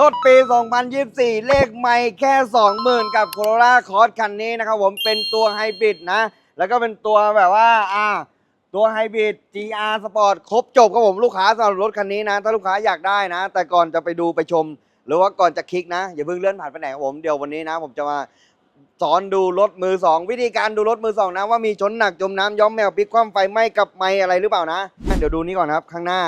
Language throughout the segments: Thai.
รถปี 2024 เลขไม่แค่ 20,000 กับ Corolla Cross คันนี้นะครับผมเป็นตัวไฮบริดนะ แล้วก็เป็นตัวแบบว่าอ่าตัวไฮบริด GR Sport ครบจบครับผมลูกค้าสำหรับรถคันนี้นะ ถ้าลูกค้าอยากได้นะ แต่ก่อนจะไปดูไปชม หรือว่าก่อนจะคลิกนะ อย่าเพิ่งเลื่อนผ่านไปไหนครับผมเดี๋ยววันนี้นะ ผมจะมาสอนดูรถมือสองวิธีการดูรถมือสองนะ ว่ามีชนหนักจมน้ำย้อมแมวพลิกคว่ำไฟไหม้กับไม้อะไรหรือเปล่านะ เดี๋ยวดูนี้ก่อนครับข้างหน้า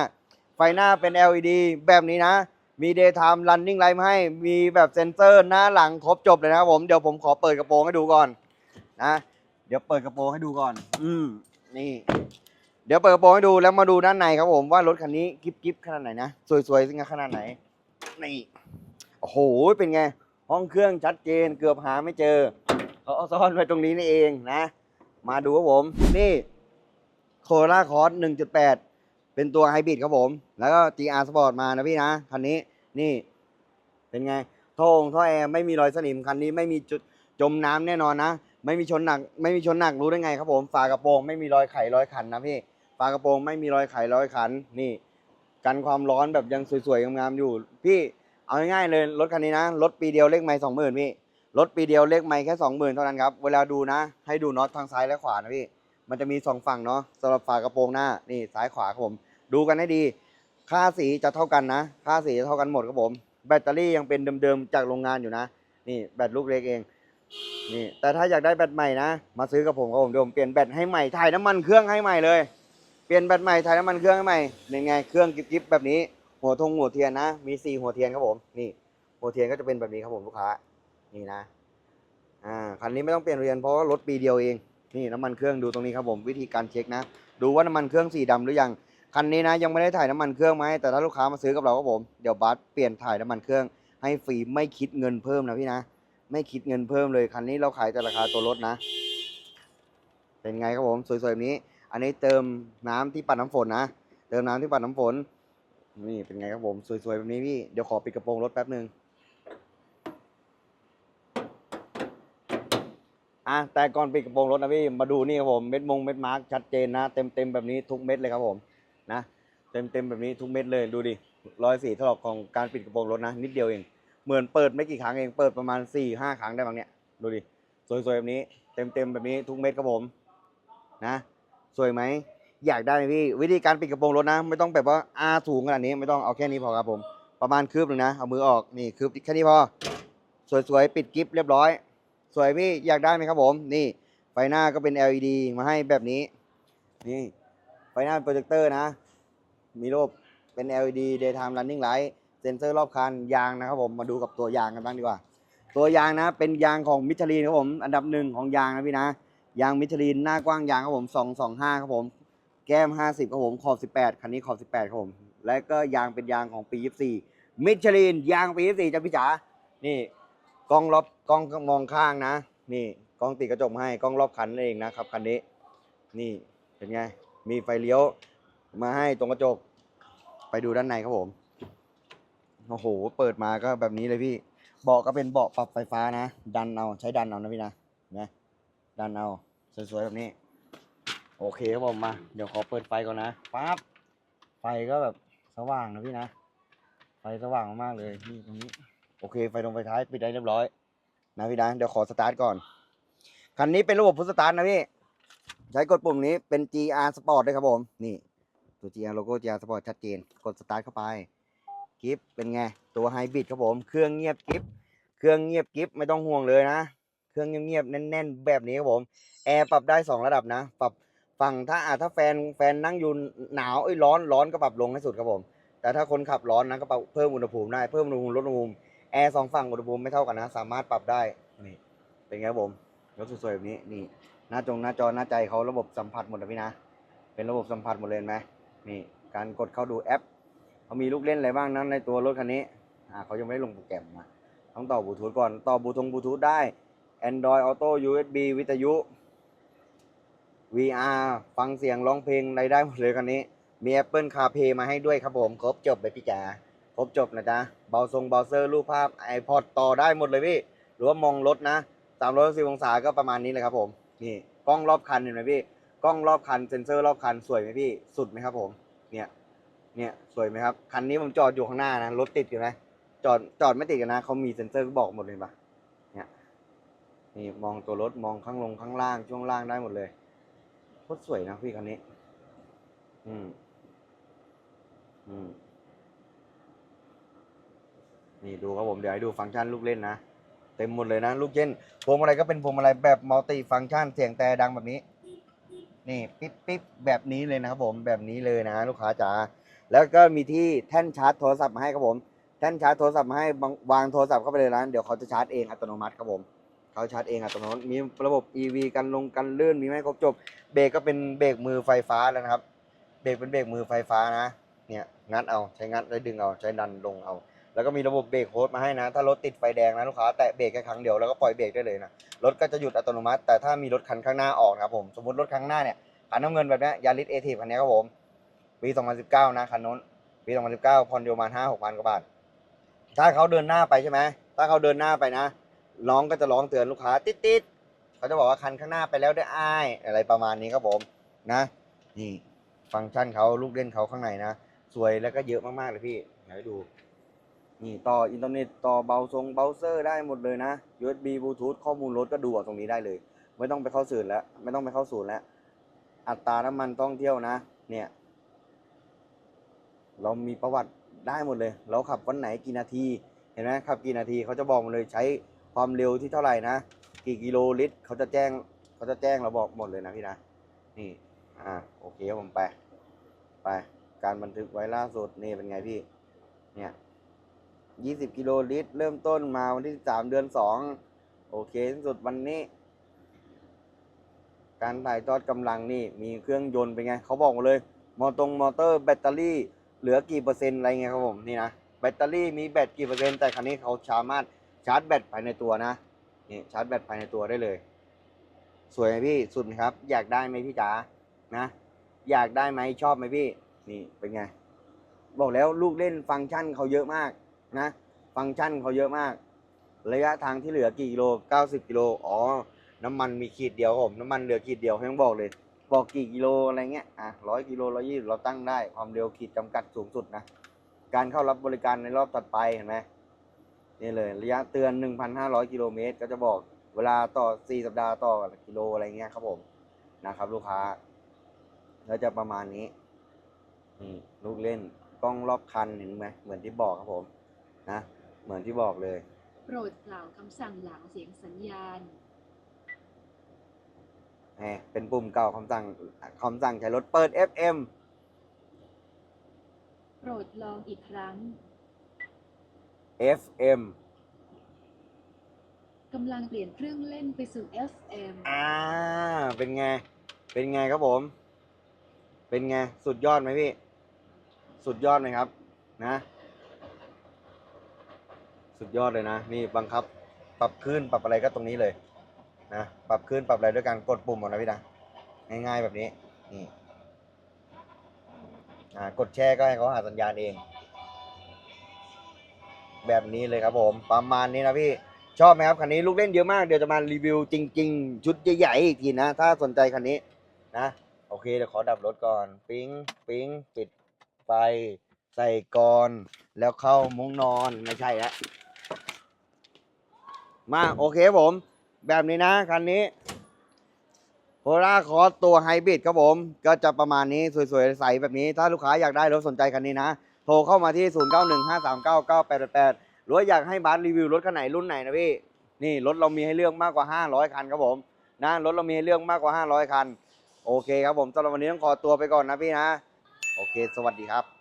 ไฟหน้าเป็น LED แบบนี้นะ มี daytime running light มาให้ มีแบบเซ็นเซอร์หน้าหลังครบจบเลยนะครับผม เดี๋ยวผมขอเปิดกระโปรงให้ดูก่อนนะ เดี๋ยวเปิดกระโปรงให้ดูก่อน อืม นี่ เดี๋ยวเปิดกระโปรงให้ดูแล้วมาดูด้านในครับผมว่ารถคันนี้กิฟกิฟขนาดไหนนะ สวยๆสิงขนาดไหน นี่ โอ้โห เป็นไง ห้องเครื่องชัดเจนเกือบหาไม่เจอ เขาเอาซ่อนไว้ตรงนี้นี่เองนะ มาดูครับผม นี่โคราคอร์ส1.8 เป็นตัวไฮบริดครับผม แล้วก็ GR Sport มานะพี่นะ คันนี้นี่เป็นไงท่อองท่อแอร์ไม่มีรอยสนิมคันนี้ไม่มีจุดจมน้ำแน่นอนนะ ไม่มีชนหนัก ไม่มีชนหนักรู้ได้ไงครับผม ฝากระโปรงไม่มีรอยไขรอยขันนะพี่ ฝากระโปรงไม่มีรอยไขรอยขันนี่ กันความร้อนแบบยังสวยๆงามๆอยู่ พี่เอาง่ายๆเลยรถคันนี้นะรถปีเดียวเลขไม่สองหมื่นพี่รถปีเดียวเลขไม่แค่สองหมื่นเท่านั้นครับ เวลาดูนะ ให้ดูน็อตทางซ้ายและขวานะพี่ มันจะมีสองฝั่งเนาะสำหรับฝากระโปรงหน้านี่ซ้ายขวาครับผม ดูกันให้ดี ค่าสีจะเท่ากันนะ ค่าสีจะเท่ากันหมดครับผม แบตเตอรี่ยังเป็นเดิมๆจากโรงงานอยู่นะ นี่แบตลูกเล็กเอง นี่แต่ถ้าอยากได้แบตใหม่นะ มาซื้อกับผมครับผมเดี๋ยวผมเปลี่ยนแบตให้ใหม่ถ่ายน้ำมันเครื่องให้ใหม่เลย เปลี่ยนแบตใหม่ถ่ายน้ำมันเครื่องให้ใหม่เป็นไงเครื่องกิ๊บๆแบบนี้ หัวทงหัวเทียนนะ มีสี่หัวเทียนครับผม นี่ หัวเทียนก็จะเป็นแบบนี้ครับผมลูกค้า นี่นะ อ่า คันนี้ไม่ต้องเปลี่ยนเรียนเพราะว่ารถปีเดียวเอง นี่น้ำมันเครื่องดูตรงนี้ครับผมวิธีการเช็คนะ ดูว่าน้ำมันเครื่องสีดำหรือยังคันนี้นะยังไม่ได้ถ่ายน้ำมันเครื่องมาให้แต่ถ้าลูกค้ามาซื้อกับเราครับผมเดี๋ยวบัสเปลี่ยนถ่ายน้ำมันเครื่อง ให้ฟรีไม่คิดเงินเพิ่มนะพี่นะ ไม่คิดเงินเพิ่มเลยคันนี้เราขายแต่ราคาตัวรถนะ เป็นไงครับผมสวยๆแบบนี้ อันนี้เติมน้ำที่ปัดน้ำฝนนะเติมน้ำที่ปัดน้ำฝนนี่เป็นไงครับผมสวยๆแบบนี้พี่เดี๋ยวขอปิดกระโปรงรถแป๊บหนึ่ง อะแต่ก่อนปิดกระโปรงรถนะพี่มาดูนี่ครับผมเม็ดมงเม็ดมาร์กชัดเจนนะเต็มๆแบบนี้ทุกเม็ดเลยครับผมนะเต็มๆแบบนี้ทุกเม็ดเลยดูดิรอยสีถลอกของการปิดกระโปรงรถนะ นิดเดียวเองเหมือนเปิดไม่กี่ครั้งเองเปิดประมาณ4ี่ห้าครั้งได้บางเนี่ยดูดิสวยๆแบบนี้ เต็มๆแบบนี้ทุกเม็ดครับผมนะสวยไหมอยากได้ไหมพี่วิธีการปิดกระโปรงรถนะ ไม่ต้องแบบว่าอาสูงขนาดนี้ไม่ต้องเอาแค่นี้พอครับผม ประมาณคืบหนึ่งนะ เอามือออกนี่คืบแค่นี้พอ สวยๆ ปิดกิฟเรียบร้อย สวยพี่อยากได้ไหมครับผม นี่ไฟหน้าก็เป็น LED มาให้แบบนี้ นี่ไฟหน้าเป็นโปรเจคเตอร์นะ มีรูปเป็น LED daytime running light เซ็นเซอร์รอบคันยางนะครับผมมาดูกับตัวยางกันบ้างดีกว่า ตัวยางนะเป็นยางของมิชลินครับผมอันดับหนึ่งของยางนะพี่นะ ยางมิชลินหน้ากว้างยางครับผม225ครับผมแก้ม 50ครับผมขอบ18คันนี้ขอบ18ครับผมและก็ยางเป็นยางของปี 24มิชลินยางปี 24จ้ะพี่จ๋านี่กล้องรอบ กล้องมองข้างนะ นี่กล้องติดกระจกมาให้กล้องรอบคันเองนะครับคันนี้ นี่เป็นไง มีไฟเลี้ยวมาให้ตรงกระจก ไปดูด้านในครับผมโอ้โห เปิดมาก็แบบนี้เลยพี่ เบาะก็เป็นเบาะปรับไฟฟ้านะ ดันเอาใช้ดันเอานะพี่นะนะดันเอาสวยๆแบบนี้ โอเคครับผมมา เดี๋ยวขอเปิดไฟก่อนนะปั๊บไฟก็แบบสว่างนะพี่นะ ไฟสว่างมากๆเลยนี่ตรงนี้ โอเค ไฟตรงไฟท้ายปิดได้เรียบร้อย นะพี่นะเดี๋ยวขอสตาร์ทก่อน คันนี้เป็นระบบพุทสตาร์ทนะพี่ ใช้กดปุ่มนี้เป็น GR Sport ด้วยครับผม นี่ตัว GR โลโก้ GR Sport ชัดเจน กดสตาร์ทเข้าไปกิฟเป็นไง ตัวไฮบริดครับผม เครื่องเงียบกิฟเครื่องเงียบกิฟไม่ต้องห่วงเลยนะ เครื่องเงียบๆแน่น ๆ แบบนี้ครับผม แอร์ปรับได้สองระดับนะ ปรับฝั่งถ้าอะถ้าแฟนแฟนนั่งอยู่หนาวเอ้ร้อนร้อนก็ปรับลงให้สุดครับผม แต่ถ้าคนขับร้อนนะก็ปรับเพิ่มอุณหภูมิได้ เพิ่มอุณหภูมิลดอุณหภูมิ แอร์สองฝั่งอุณหภูมิไม่เท่ากันนะ สามารถปรับได้นี่เป็นไงครับผมรถสวยๆแบบนี้นี่หน้าจงหน้าจอหน้าใจเขาระบบสัมผัสหมดนะพี่นะ เป็นระบบสัมผัสหมดเลยไหมนี่การกดเข้าดูแอปเขามีลูกเล่นอะไรบ้างนั้นในตัวรถคันนี้อ่าเขายังไม่ได้ลงโปรแกรมมาต้องต่อบลูทูธก่อนต่อบลูทงบลูทูธได้ Android Auto USB วิทยุ VR ฟังเสียงร้องเพลงอะไรได้หมดเลยคันนี้ มี Apple CarPlay มาให้ด้วยครับผม ครบจบเลยพี่จ๋า ครบจบนะจ๊ะเบาทรงเบาเซอร์รูปภาพ iPod ต่อได้หมดเลยพี่ หรือว่ามองรถนะ360องศาก็ประมาณนี้เลยครับผม นี่กล้องรอบคันเห็นไหมพี่ กล้องรอบคันเซ็นเซอร์รอบคันสวยไหมพี่ สุดไหมครับผม เนี่ย เนี่ยสวยไหมครับ คันนี้ผมจอดอยู่ข้างหน้านะ รถติดอยู่นะ จอด จอดไม่ติดกันนะ เขามีเซ็นเซอร์ก็บอกหมดเลยปะเนี่ย นี่มองตัวรถมองข้างลงข้างล่างช่วงล่างได้หมดเลย โคตรสวยนะพี่คันนี้ อืม อืม นี่ดูครับผมเดี๋ยวให้ดูฟังก์ชันลูกเล่นนะ เต็มหมดเลยนะ ลูกเล่นพวงมาลัยก็เป็นพวงมาลัยแบบมัลติฟังก์ชันเสียงแต่ดังแบบนี้ นี่ปิ๊บปิ๊บแบบนี้เลยนะครับผมแบบนี้เลยนะ ลูกค้าจ๋าแล้วก็มีที่แท่นชาร์จโทรศัพท์มาให้ครับผมแท่นชาร์จโทรศัพท์มาให้วางโทรศัพท์เข้าไปเลยนะเดี๋ยวเขาจะชาร์จเองอัตโนมัติครับผมเขาชาร์จเองอัตโนมัติมีระบบ EV กันลงกันลื่นมีไม่ครบจบเบรกก็เป็นเบรกมือไฟฟ้าแล้วนะครับเบรกเป็นเบรกมือไฟฟ้านะเนี่ยงัดเอาใช้งัดได้ดึงเอาใช้ดันลงเอา แล้วก็มีระบบเบรกโฮสต์มาให้นะ ถ้ารถติดไฟแดงนะลูกค้าแตะเบรกแค่ครั้งเดียวแล้วก็ปล่อยเบรกได้เลยนะ รถก็จะหยุดอัตโนมัติ แต่ถ้ามีรถคันข้างหน้าออกนะครับผม สมมติรถข้างหน้าเนี่ยคันน้ำเงินแบบนี้ยาริสเอทีคันนี้ครับผม ปี 2019 นะคันนู้น ปี 2019ผ่อนอยู่ประมาณ5 6พันกว่าบาท ถ้าเขาเดินหน้าไปใช่ไหม ถ้าเขาเดินหน้าไปนะน้องก็จะร้องเตือนลูกค้าติดติดเขาจะบอกว่าคันข้างหน้าไปแล้วได้อ้ายอะไรประมาณนี้ครับผมนะ นี่ฟังก์ชันเขาลูกเล่นเขาข้างในนะ สวยแล้วก็เยอะมากๆเลยพี่อยาให้ดู นี่ต่ออินเทอร์เน็ตต่อเบาทรงเบราว์เซอร์ได้หมดเลยนะ USB บลูทูธข้อมูลรถก็ดูเอาตรงนี้ได้เลย ไม่ต้องไปเข้าศูนย์แล้ว ไม่ต้องไปเข้าศูนย์แล้ว อัตราน้ำมันท่องเที่ยวนะ เนี่ย เรามีประวัติได้หมดเลย เราขับวันไหนกี่นาที เห็นไหมขับกี่นาทีเขาจะบอกมาเลยใช้ความเร็วที่เท่าไหร่นะ กี่กิโลลิตรเขาจะแจ้งเขาจะแจ้งเราบอกหมดเลยนะพี่นะ นี่ อ่า โอเคผมไป ไป การบันทึกไว้ล่าสุดนี่เป็นไงพี่ เนี่ย ยี่สิบกิโลลิตร เริ่มต้นมาวันที่สามเดือนสองโอเคที่สุดวันนี้ การถ่ายทอดกำลังนี่มีเครื่องยนต์เป็นไง เขาบอกมาเลย มอตรงมอเตอร์แบตเตอรี่เหลือกี่เปอร์เซ็นต์อะไรเงี้ยครับผมนี่นะแบตเตอรี่มีแบตกี่เปอร์เซ็นต์แต่คันนี้เขาสามารถชาร์จแบตภายในตัวนะนี่ชาร์จแบตภายในตัวได้เลย สวยไหมพี่สุดครับ อยากได้ไหมพี่จ๋านะ อยากได้ไหมชอบไหมพี่ นี่เป็นไง บอกแล้วลูกเล่นฟังก์ชันเขาเยอะมาก นะ ฟังก์ชันเขาเยอะมาก ระยะทางที่เหลือกี่กิโล 90 กิโล อ๋อ น้ำมันมีขีดเดียวผม น้ำมันเหลือขีดเดียวให้ต้องบอกเลย บอกกี่กิโลอะไรเงี้ย อะร้อยกิโลร้อยยี่เราตั้งได้ ความเร็วขีดจำกัดสูงสุดนะ การเข้ารับบริการในรอบถัดไปเห็นไหมนี่เลย ระยะเตือน 1,500 กิโลเมตร ก็จะบอกเวลาต่อ 4 สัปดาห์ต่อกิโลอะไรเงี้ยครับผมนะครับ ลูกค้าแล้วจะประมาณนี้นี่ลูกเล่นกล้องรอบคันเห็นไหมเหมือนที่บอกครับผม นะเหมือนที่บอกเลย โปรดกล่าวคำสั่งหลังเสียงสัญญาณ แหมเป็นปุ่มเก่าคำสั่งคำสั่งใช้รถเปิด FM โปรดลองอีกครั้ง FM กำลังเปลี่ยนเครื่องเล่นไปสู่ FM อ่า เป็นไง เป็นไงครับผม เป็นไง สุดยอดไหมพี่ สุดยอดไหมครับ นะ สุดยอดเลยนะ นี่บังคับปรับขึ้นปรับอะไรก็ตรงนี้เลยนะปรับขึ้นปรับอะไรด้วยการกดปุ่มหมดนะพี่นะง่ายๆแบบนี้นี่อ่ากดแช่ก็ให้เขาหาสัญญาณเอง แบบนี้เลยครับผมประมาณนี้นะพี่ชอบไหมครับคันนี้ลูกเล่นเยอะมากเดี๋ยวจะมารีวิวจริง ๆ ชุดใหญ่ๆอีกทีนะ ถ้าสนใจคันนี้นะโอเคเดี๋ยวขอดับรถก่อน ปิ๊งปิ๊งปิดไฟใส่กรอนแล้วเข้ามุ้งนอนไม่ใช่แล้ว มาโอเคผม แบบนี้นะคันนี้โ o ล่าคอสตัวไฮบริดครับผม ก็จะประมาณนี้สวยๆ ใสแบบนี้ ถ้าลูกค้าอยากได้รถสนใจคันนี้นะ โทรเข้ามาที่ 0915399888 หรือว่าอยากให้บาสรีวิวรถคันไหนรุ่นไหนนะพี่ นี่รถเรามีให้เลือกมากกว่า 500 คันครับผม นะรถเรามีให้เลือกมากกว่า 500 คัน โอเคครับผมสำหรับวันนี้ต้องขอตัวไปก่อนนะพี่นะ โอเค สวัสดีครับ